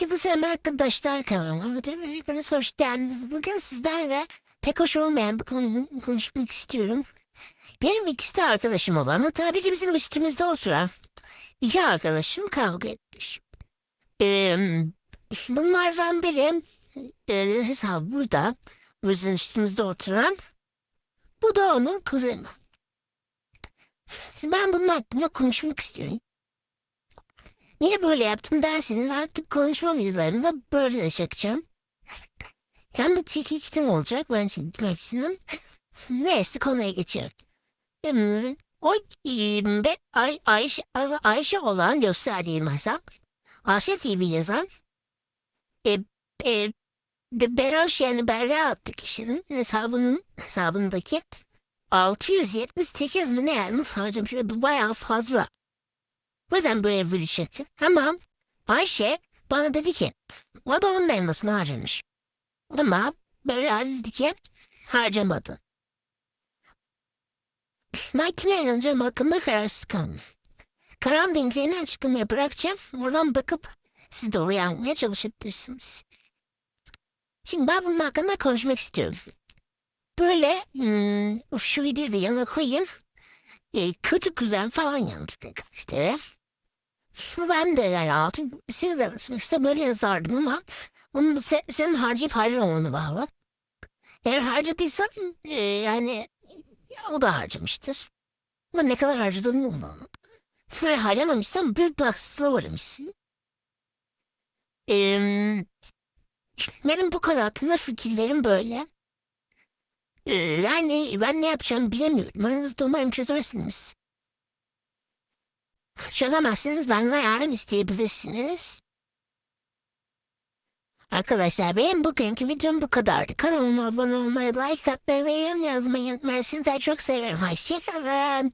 Herkese selam arkadaşlar kanalıma hepiniz hoş geldiniz. Bugün sizlerle pek hoş olmayan bir konu konuşmak istiyorum. Benim ikisi de arkadaşım olan ama tabii bizim üstümüzde oturan iki arkadaşım kavga etmiş. Ee, bunlardan biri e, hesap burada bizim üstümüzde oturan bu da onun kuzeni. Şimdi ben bunun hakkında konuşmak istiyorum. Niye böyle yaptım derseniz artık konuşma videolarında böyle de çekeceğim. Hem de çekiçtim olacak ben çektim hepsini. Neyse konuya. Hmm, O ben Ay, Ayşe, Ayşe olan gösterdiğim hesap. Ayşe TV yazan. E, e, Be- Beroş yani Berra adlı kişinin hesabının hesabındaki 678 mi ne yalnız harcamış. Bayağı fazla. Yüzden böyle video çektim. Ama Ayşe bana dedi ki o da onun elmasını harcamış. Ama böyle dedi ki harcamadı. Mahkeme önce hakkında kararsız kaldım. Karar linklerini açıklamaya bırakacağım. Oradan bakıp siz de oraya almaya çalışabilirsiniz. Şimdi ben bunun hakkında konuşmak istiyorum. Böyle hmm, şu videoyu da yana koyayım. E, kötü kuzen falan yandık işte. Ben de yani altın seni de işte böyle yazardım ama onun se, senin harcayıp harcamamanı bağlı. Eğer harcadıysan e, yani o da harcamıştır. Ama ne kadar harcadığını bilmiyorum. Böyle harcamamışsan bir baksızlığa uğramışsın. Ee, benim bu konu hakkında fikirlerim böyle. Ee, yani ben ne yapacağımı bilemiyorum. Aranızda umarım çözersiniz. Çözemezsiniz benden yardım isteyebilirsiniz. Arkadaşlar benim bugünkü videom bu kadardı. Kanalıma abone olmayı, like atmayı ve yorum yazmayı unutmayın. Sizleri çok severim. Hoşçakalın.